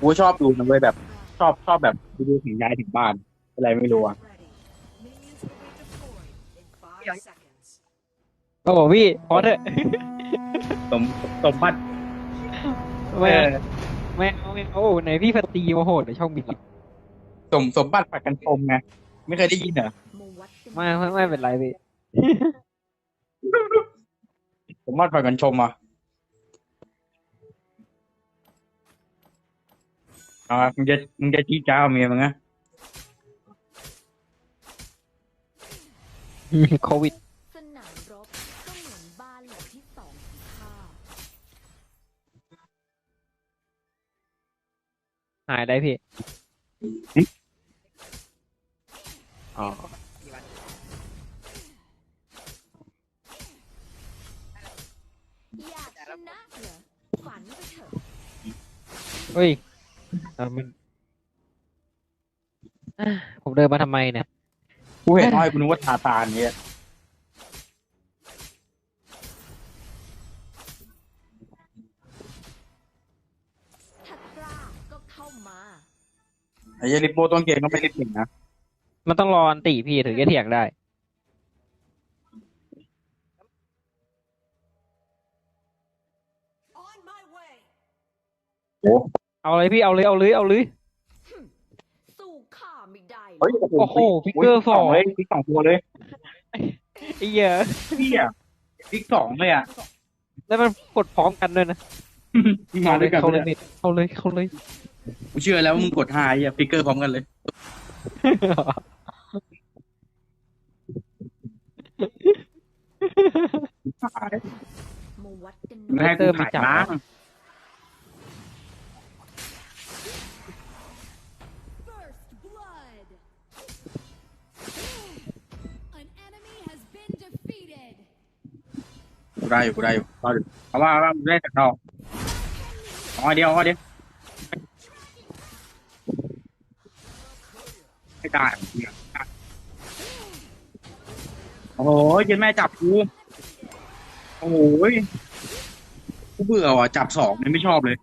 กูชอบดูนะเว้ยแบบ ชอบชอบแบบดูถึงย้ายถึงบ้าน อะไรไม่รู้อะโอ้โหพี่พอเถอะสมสมบัติไม่เออไม่เอาไม่เอาไหนพี่พัตีมาโหดในช่องบิดสมสมบัติผัดกันชมไงไม่เคยได้ยินเหรอไม่ไม่ไม่เป็นไรพี่สมบัติผัดกันชมอะ เอาอะมึงจะมึงจะจี้จ้าเมียมึงนะโควิด สนามรบก็เหมือนบ้านหลังที่สองของข้าหายได้พี่ อ๋อ อยากชนะเหรอฝันไปเถอะ เฮ้ยเออมันอะผมเดินมาทำไมเนี่ย กูเห็นน้อยกูนึกว่าทาตานเงี้ยถ้ากล้าก็เข้ามา ไอ้เหี้ยลิปโบต้นเกมก็ไม่ได้เก่งนะมันต้องรออันติพี่ถึงจะเถียงได้โอ้ เอาเลยพี่เอาเลยเอาเลยเอาเลย สู้ข้าไม่ได้หรเฮ้อยกโอ้โหพิกเกอร์สอง เลยพิกสองตัวเลยไอ้เหี้ยเฮียพิกสองเลยอะ แล้วมันกดพร้อมกันด้วยนะมาด้วยกันเขาเลเลยยเขาเลยเขาเลยกูเชื่อแล้วว่ามึงกดหายอะพิกเกอร์พร้อมกันเลยมาวัดกันหมึงน่อยให้กูถ่ายบ้าง กูได้อยู่กูได้อยู่รอดูเอาว่าว่ามึงได้จากนอกอ๋อเดียวอ๋อเดียวไม่ได้โอ้โหยันแม่จับกูโอ้โหกูเบื่อว่ะจับสองเนี่ยไม่ชอบเลย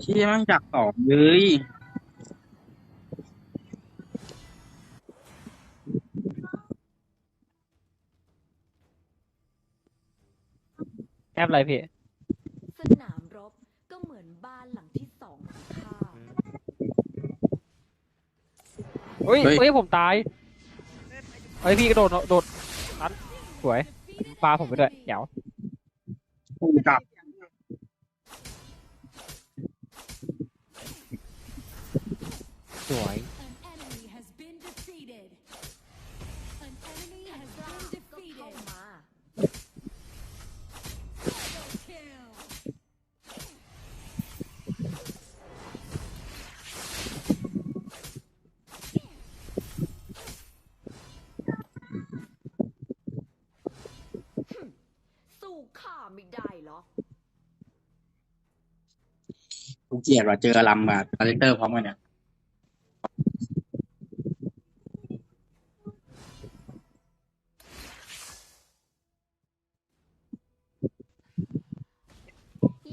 เชี่ยมันจับสองเลย แอปอะไรพี่ สนามรบก็เหมือนบ้านหลังที่สองของข้าเฮ้ยเฮ้ย เฮ้ย ผมตาย เฮ้ย พี่กระโดด โดดนันสวยปลาผมไปด้วยเดี๋ยวกูจับสวย ไม่ได้เหรอกกูเกลียดว่ะเจอลัมกับคาแรคเตอร์พร้อมกันเนี่ย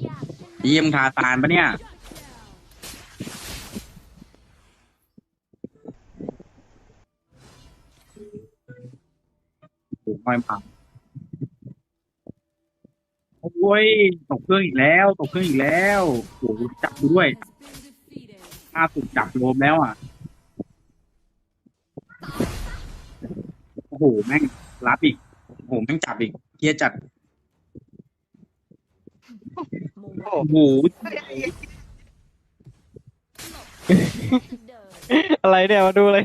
อยากชนะ เยี่ยมทาตานปะเนี่ยโอ้ยพัง โอ้ยตกเครื่องอีกแล้ว ตกเครื่องอีกแล้วโอ้โหจับกูด้วยห้าสุดจับโลมแล้วอะโอ้โหแม่งรับอีกโอ้โหแม่งจับอีกเกียจัดโอ้โหอะไรเนี่ยมาดูอะไ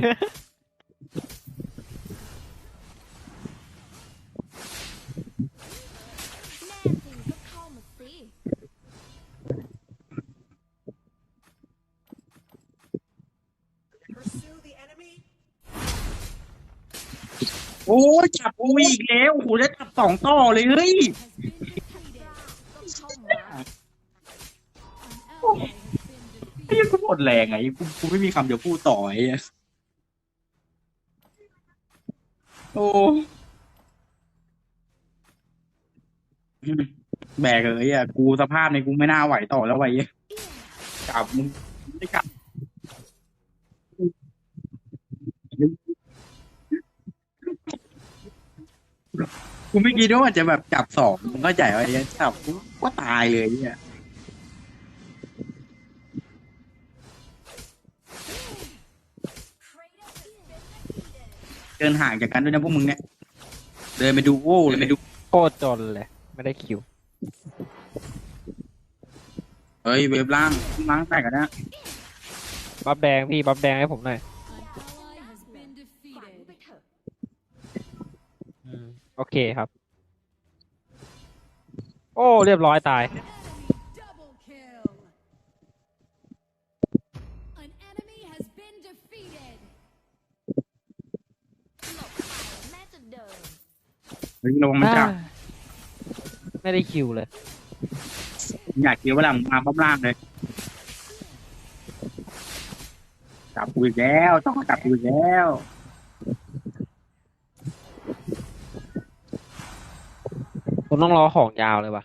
โอ้ยจับกูอีกแล้วโอ้โหแล้วจับสองต่อเลยเฮ้ยไอ้ยังกูหมดแรงไงกูกูไม่มีคำจะพูดต่อไอ้เหี้ยโอ้แบกเลยอะกูสภาพในกูไม่น่าไหวต่อแล้วไว้กลับมึงไม่กลับ กูไม่คิดว่ามันจะแบบจับสองมึงเข้าใจว่าไอ้จับกูก็ตายเลยเนี่ยเดินห่างจากกันด้วยนะพวกมึงเนี่ยเดินไปดูโว้เลยไปดูโคตรจนเลย ไม่ได้คิว เฮ้ยเว็บล่างล่างแตกกันนะบัฟแดงพี่บัฟแดงให้ผมหน่อย ฝันไปเถอะ อืม โอเคครับ โอ้ เรียบร้อยตาย Double kill. An enemy has been defeated. หลบไปแม่จะเดินเฮ้ยระวังมันจับไม่ได้คิวเลย อยากเกี่ยวเวลามึงมาป้อมล่างเลย จับกูอีกแล้ว ต้องจับกูอีกแล้ว ผมต้องรอของยาวเลยว่ะ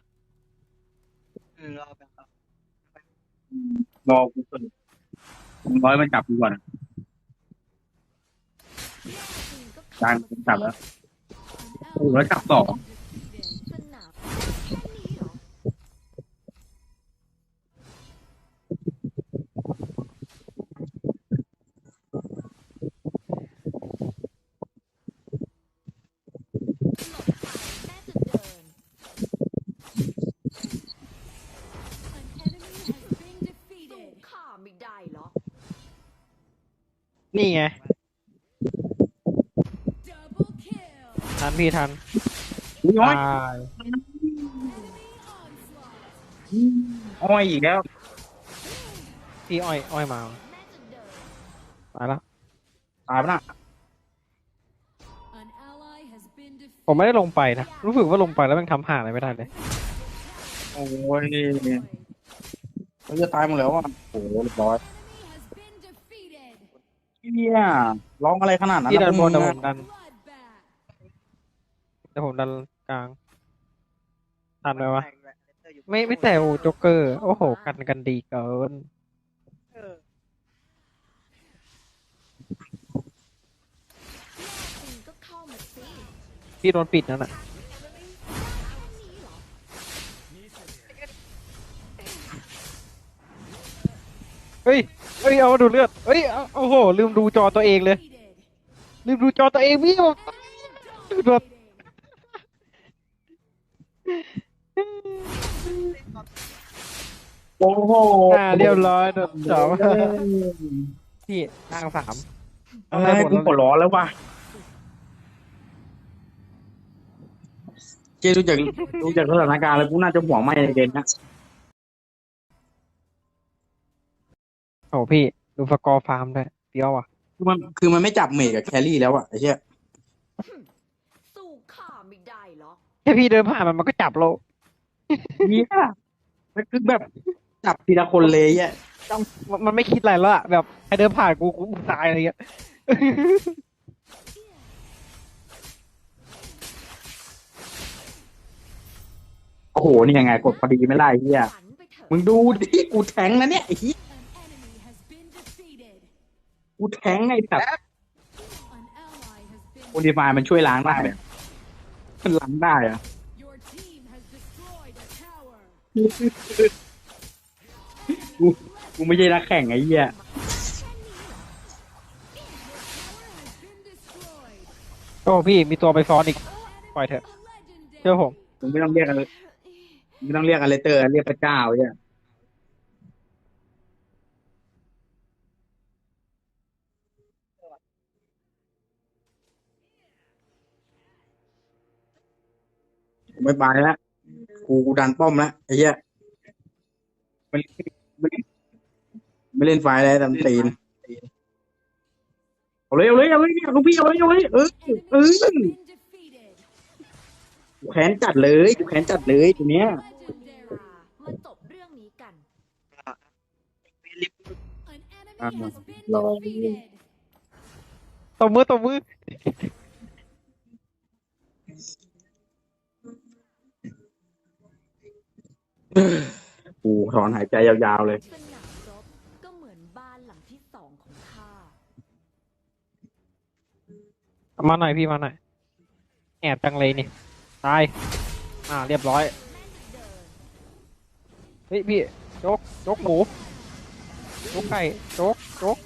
รอกูสนุกมึงร้อยมันจับกูก่อนอะจานกูจับแล้วโอ้โหแล้วจับสอง นี่ไง Double kill. ทันพี่ทันอุ้ยอ้อยตาย Enemy onslaught. อ้อยอีกแล้ว พี่อ้อยอ้อยมาแม่จะเดินตายแล้วตายปะน่ะ An ally has been ผมไม่ได้ defeated. ลงไปนะ รู้สึกว่าลงไปแล้วมันทำหาอะไรไม่ได้เลยโอ้ยเขาจะตายหมดแล้วอะโอ้โหเรียบร้อย เฮียร้องอะไรขนาดนั้นพี่ดันะนพบวกนมึงแต่ผอะมดัน Bloodbath. แต่ผมดันกลางทันไหมวะ ไม่ไม่แต่โอ้โจ๊กเกอร์ โอ้โห กันกันดีเกินจริงก็เข้ามาสิพี่โดนปิดนั่นน่ะแค่นี้เหรอเฮ้ย เฮ้ยเอามาดูเลือดเฮ้ยเอาโอ้โหลืมดูจอตัวเองเลย Defeated. ลืมดูจอตัวเองพี่แบบแบบโอ้โหอ่าเรียบร้อยโดนจอบพี่นั่งสามอะไรกูปวดร้อนแล้วว่ะเจดูจากดูจากสถานการณ์แล้วกูน่าจะห่วงไม่ในเกมนะ โอ้พี่ดูสกอร์ฟาร์มด้วยเดียวอะ คือมันคือมันไม่จับเมกกับแครี่แล้วอะไอ้เหี้ยสู้ข้าไม่ได้เหรอแค่พี่เดินผ่านมันมันก็จับเราเหี้ยมันคือแบบจับทีละคนเลยอะมันมันไม่คิดอะไรแล้วอะแบบใครเดินผ่านกูกูตายอะไรเงี้ย โอ้โหนี่ยังไงกดพอดีไม่ได้ไอ้เหี้ยฝันไปเถอะมึงดูดิกูแทงนะเนี่ยไอ้เหี้ย แทงไอ้สัตว์ An ally has โอ been ดีฟายมันช่วยล้างได้เลยมันล้างได้อะ Your team has destroyed a tower. กูกูไม่ใช่นักแข่งไอ้เหี้ย Tower has been destroyed. โอ้พี่มีตัวไปซ้อนอีกปล่อยเถอะ A legendary. เชื่อผม มึงไม่ต้องเรียกอะไรไม่ต้องเรียกอะไรเตอร์เรียกพระเจ้าเนี่ย ไม่ไปแล้วกูกูดันป้อมแล้วไอ้เหี้ยไม่ไม่ไม่เล่นไฟแล้วตำตีนเอาเลยเอาเลยเอาเลยเนี่ยลูกพี่เอาเลยเอาเลยเออ Enemy เออ has been defeated. กูแค้นจัดเลยกูแค้นจัดเลยตัวเนี้ย Legendary. มาจบเรื่องนี้กัน An enemy Ah, has been Lord. defeated. ตบมือตบมือ กูถอนหายใจยาวๆเลย สนามรบก็เหมือนบ้านหลังที่สองของข้า มาหน่อยพี่มาหน่อย แอบจังเลยนี่ ตาย อ่าเรียบร้อย เฮ้ยพี่โจ๊กโจ๊กหมูโจ๊กไก่โจ๊กโจ๊ก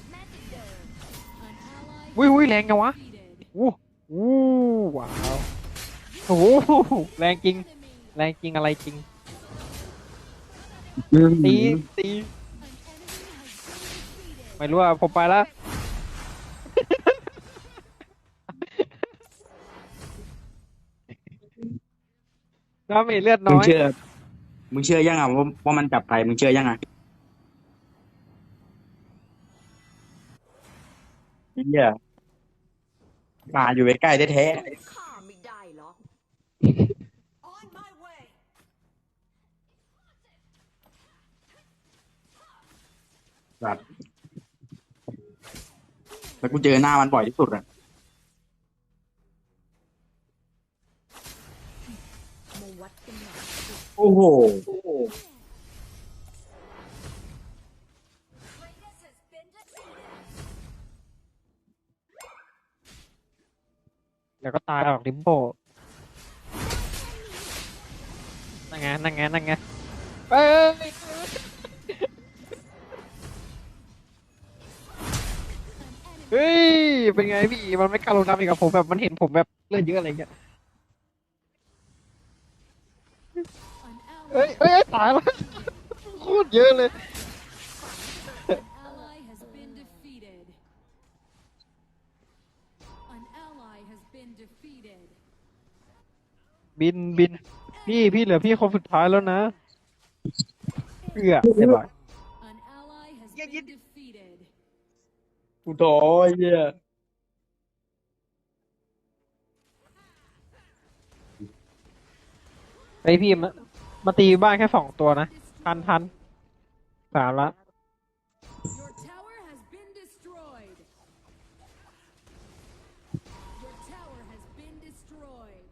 An ally อุ้ยอุ้ยแรงจังวะ defeated. อู้อู้ว้าวโอ้โหแรงจริง แรงจริงอะไรจริง ตีตี An enemy has been defeated. ไม่รู้อะผมไปแล้วดาเมจเลือดมึน้งอยเชื่อ มึงเชื่อยังอะว่าว่ามันจับใครมึงเชื่อยังอะเฮียป่าอยู่ใกล้ๆแท้ข้าไม่ได้หรอก On my way. ๆแบบแล้วกูเจอหน้ามันบ่อยที่สุดอะมาวัดกันหน่อยโอ้โห Kratos has been defeated. เดี๋ยวก็ตายออกดิมโบนั่งไงนั่งไงนั่งไงเอ้ย เฮ้ย เป็นไงพี่ มันไม่กล้าลงน้ำอีกกับผมแบบมันเห็นผมแบบเลือดเยอะอะไรเงี้ยเอ้ยเอ้ยเอ้ยตายแล้วโคตรเยอะเลย an ally has been defeated. An ally has been defeated. บินบิน พี่พี่เหลือพี่คนสุดท้ายแล้วนะเอื้อเรียบร้อย An ally has been defeated. กูโถเฮียไอพี่มามาตีบ้านแค่สองตัวนะ ทันทันสามละ Your tower has been destroyed. Your tower has been destroyed.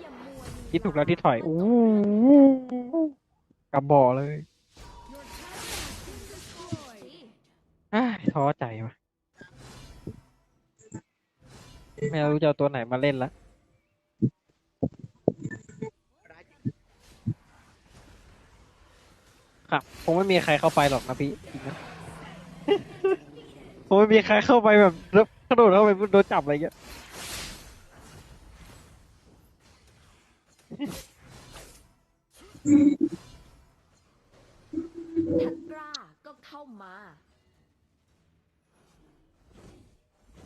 อย่ามัวคิดถูกแล้วที่ถอย อู้กระบอกเลย ท้อใจว่ะไม่รู้จะเอาตัวไหนมาเล่นละครับคงไม่มีใครเข้าไปหรอกนะพี่นะคงไม่มีใครเข้าไปแบบแล้วกระโดดเข้าไปโดนจับอะไรเงี้ยถ้ากล้าก็เข้ามา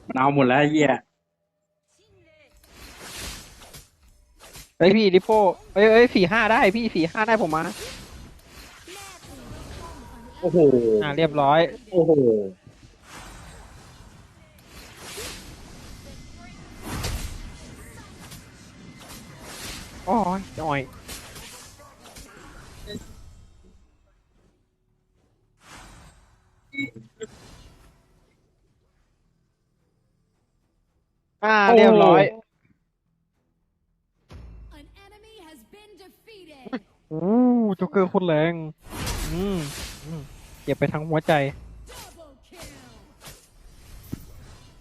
มันเอาหมดแล้วไอ้เฮียเฮ้ยพี่ดิโพเอ้ยเอ้ยสี่ห้าได้พี่สี่ห้าได้ผมมาโอ้โห อ่าเรียบร้อยโอ้โหโอ้ยจ่อย อ่าเรียบร้อย An enemy has been defeated. โอ้โจ็กเกอร์โคนแรง อืมอืมเก็บไปทั้งหัวใจ Double kill.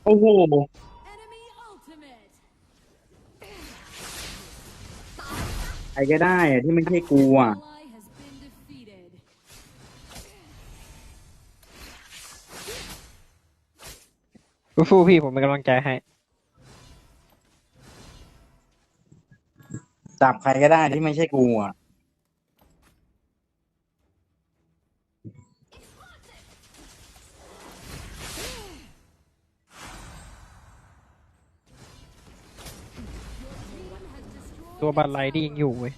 โอ้โห Enemy ultimate. ใครก็ได้อะที่ไม่ใช่กูอะ Ally has been defeated. สู้ๆพี่ผมเป็นกำลังใจให้ จับใครก็ได้ที่ไม่ใช่กูอะตัวบันไลที่ยังอยู่เว้ย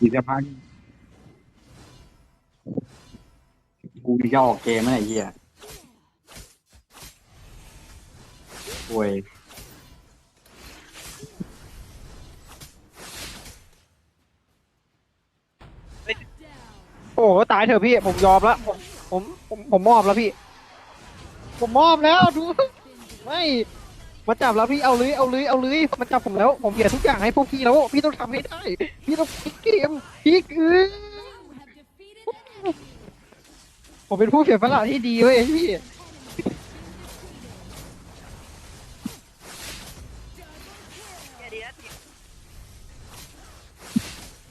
อีกสักพัก กูจะออกเกมไหมไอ้เหี้ยโวยโอ้โหตายเถอะพี่ ผมยอมแล้วผมผมผมผมมอบแล้วพี่ ผมมอบแล้วดู ไม่มาจับแล้วพี่เอาเลยเอาเลยเอาเลยมันจับผมแล้ว ผมเสียทุกอย่างให้พวกพี่แล้ว พี่ต้องทำให้ได้ พี่ต้องพลิกเกมพลิกเออ You have defeated an enemy. ผมเป็นผู้เสียสละที่ดีเว้ยพี่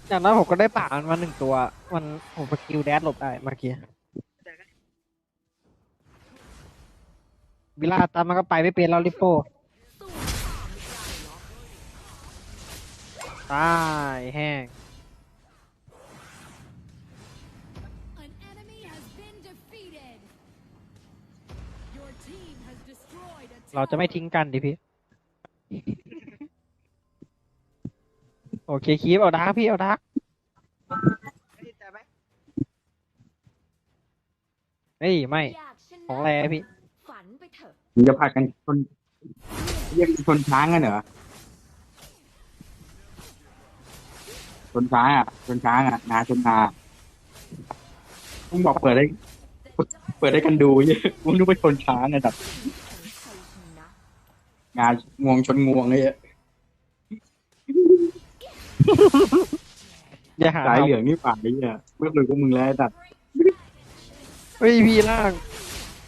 อย่างนั้นผมก็ได้ป่ามันมาหนึ่งตัว มันผมสกิลแดดหลบได้เมื่อกี้วิลาตามมันก็ไปไม่เป็นแล้วลิปโป้สู้ข้าไม่ได้เหรอตายแห้ง เราจะไม่ทิ้งกันดิพี่ โอเคคีบเอาดาร์กพี่เอาดาร์กเฮ้ยไม่อยากชนะของแรพี่ ฝันไปเถอะ มึงจะพากันชนเรียกชนช้างกันเหรอชนช้างอะชนช้างอะนาชนนามึงบอกเปิดได้ เปิดได้กันดูเยอะมึงนึกว่าชนช้างไงแบบ งานงวงชนงวงเลยอะอย่าหาสายเอาเหลืองนี่ป่าไอ้เนี่ยไม่เคยกับมึงแล้วแต่เฮ้ยพี่ล่าง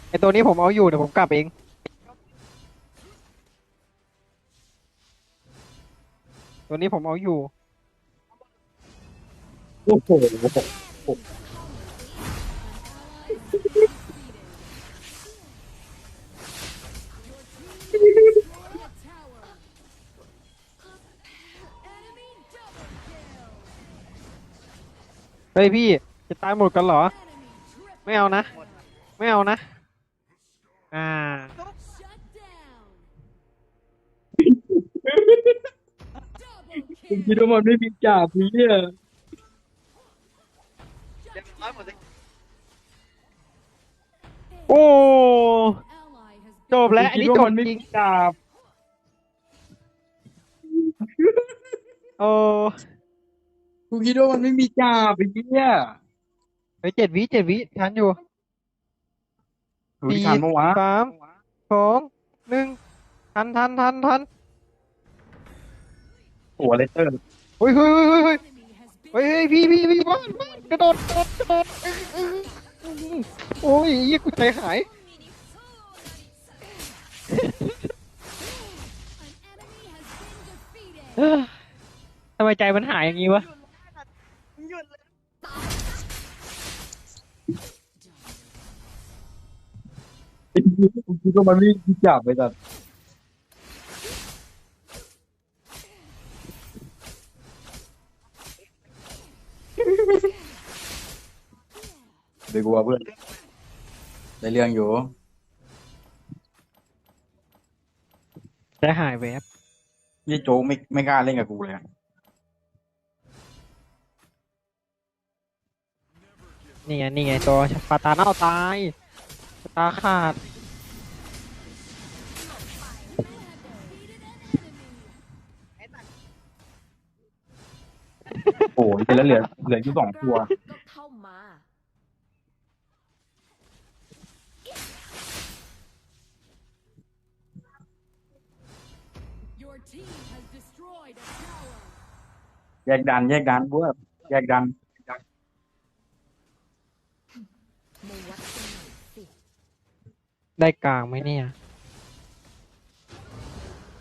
ไอตัวนี้ผมเอาอยู่เดี๋ยวผมกลับเอง ตัวนี้ผมเอาอยู่ โอ้โห เฮ้ยพี่จะตายหมดกันเหรอ Enemy triple ไม่เอานะ ไม่เอานะ อ่า shut down. มึง Double คิด kill. ว่ามันไม่มีจ่าพี่อะโอ้ Ally has จบแล้วอันนี้คิดจว่าบมันไม่จริมีงจ่าโอ้ กูคิดว่ามันไม่มีจ่าไปเนี่ยเฮ้ยเจ็ดวิเจ็ดวิทันอยู่ดูที่ทันเมื่อวะสามสองหนึ่งทันทันทันทันโอ้เลเตอร์เฮ้ยเฮ้ยเฮ้ยเฮ้ย enemy has been เฮ้ยเฮ้ยพี่พี่พี่บ้านบ้านกระโดดกระโดดกระโดดอื้ออื้ออื้อโอ้ยยี่กูใจหาย an enemy has been defeated. เอ้อทำไมใจมันหายอย่างงี้วะ กูคิดว่ามันไม่มีจ่าไปแต่เดี๋ยวกูว่าเพื่อนได้เรื่องอยู่ใจหายแวบยี่โจ๊กไม่ไม่กล้าเล่นกับกูเลยอะนี่ไงนี่ไงตัวปาตาเน่าตายตาขาด โอ้ยแล้วเหลือเหลืออยู่สองตัวก็เข้ามา Your team has destroyed a tower. แยกดัน แยกดันกูว่าแยกดันมาวัดกันหน่อยสิได้กลางไหมเนี่ย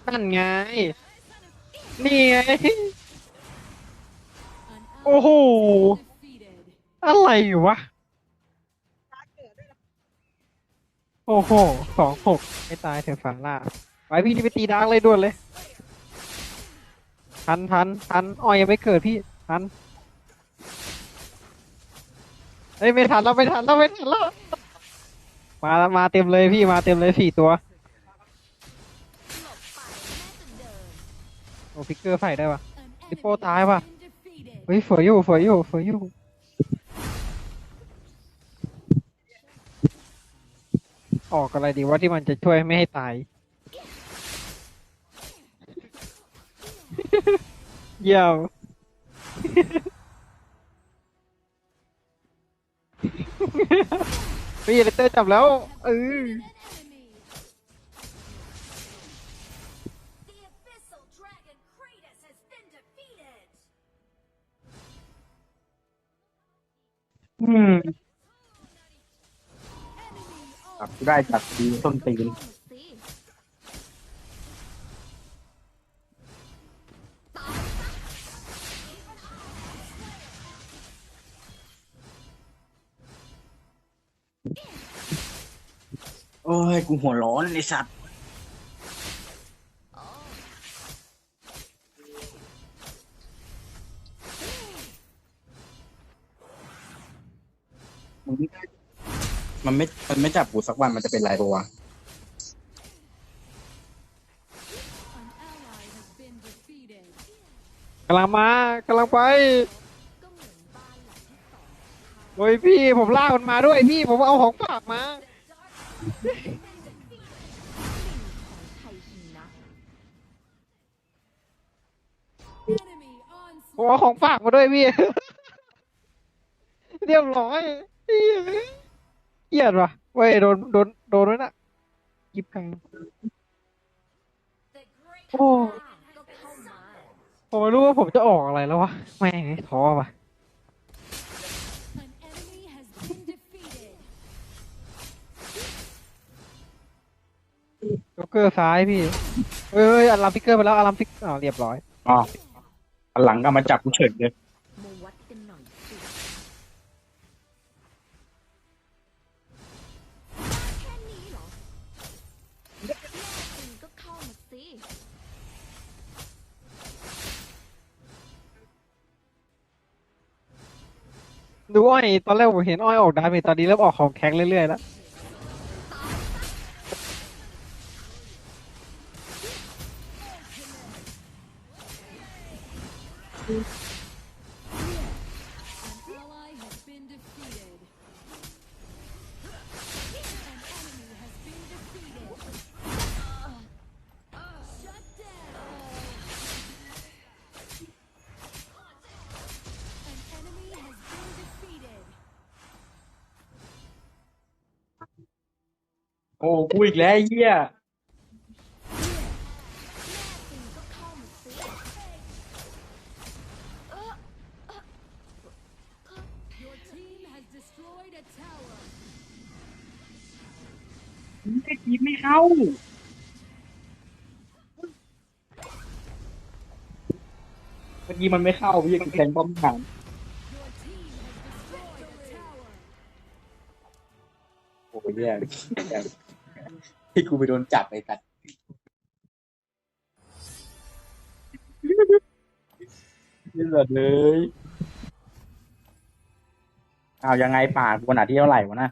นั่นไง นี่ไง An ally โอ้โห อะไรวะ โอ้โห สองหกไม่ตายเถอะฝันล่า ไปพี่ที่ไปตีดาร์กเลยด่วนเลย ทันทันทันอ้อยยังไม่เกิดพี่ ทัน เฮ้ยไม่ทันแล้วไม่ทันแล้วไม่ทันแล้ว มาแล้วมาเต็มเลยพี่มาเต็มเลยสี่ตัว โอ้ฟิกเกอร์ไฟได้ปะ An Tipo enemy tái has ว่ะ เฮ้ยเฟยอยู่เฟยอยู่เฟยอออกอะไรดีว่าที่มันจะช่วยไม่ให้ตาย เยี่ยมพี่เลเตอร์จับแล้วเออ อืมจับได้จับดีส้นตีนโอ้ย กูหัวร้อนไอสัตว์ มันไม่ มันไม่จับกูสักวันมันจะเป็นไรปะวะ An ally has been defeated. กำลังมากำลังไปโอ้ยพี่ผมล่ากมันมาด้วยพี่ผมเอาของฝากมา Enemy ผม onslaught. เอาของฝากมาด้วยพี่ เรียบร้อย เหี้ยดวะเว้ยโดนโดนโดนด้วยนะกิบแพงโอ้ผมไม่รู้ว่าผมจะออกอะไรแล้ววะแม่งท้อว่ะ An enemy has been defeated. โจ๊กเกอร์ซ้ายพี่เฮ้ยเฮ้ยอารัมพิกเกอร์ไปแล้วอารัมพิกอ๋อเรียบร้อยอ๋อหลังก็มาจับกูเฉยเลย อ้อย ตอนแรกผมเห็นอ้อยออกดาเมจตอนนี้เริ่มออกของแข็งเรื่อยๆแล้ว โอ้กูอีกแล้วไอ้เหี้ยไม่คิดไม่เข้า เมื่อกี้มันไม่เข้าพี่กูแทงป้อมถาม Your team has destroyed a tower. โอ้ยแย่ ที่กูไปโดนจับไอ้สัตว์เยี่ยดเลยอ้าวยังไงป่ากูขนาดที่เท่าไหร่วะนะ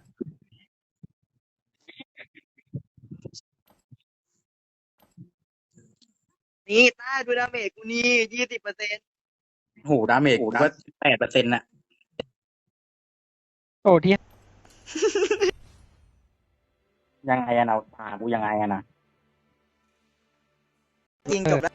นี่ต้าดูดาเมจกูนี่ยี่สิบเปอร์เซ็นต์โหดาเมจกูก็แปดเปอร์เซ็นต์น่ะ โอ้ที่ ยังไงอะนะผ่ากูยังไงอะนะ จริงจบแล้ว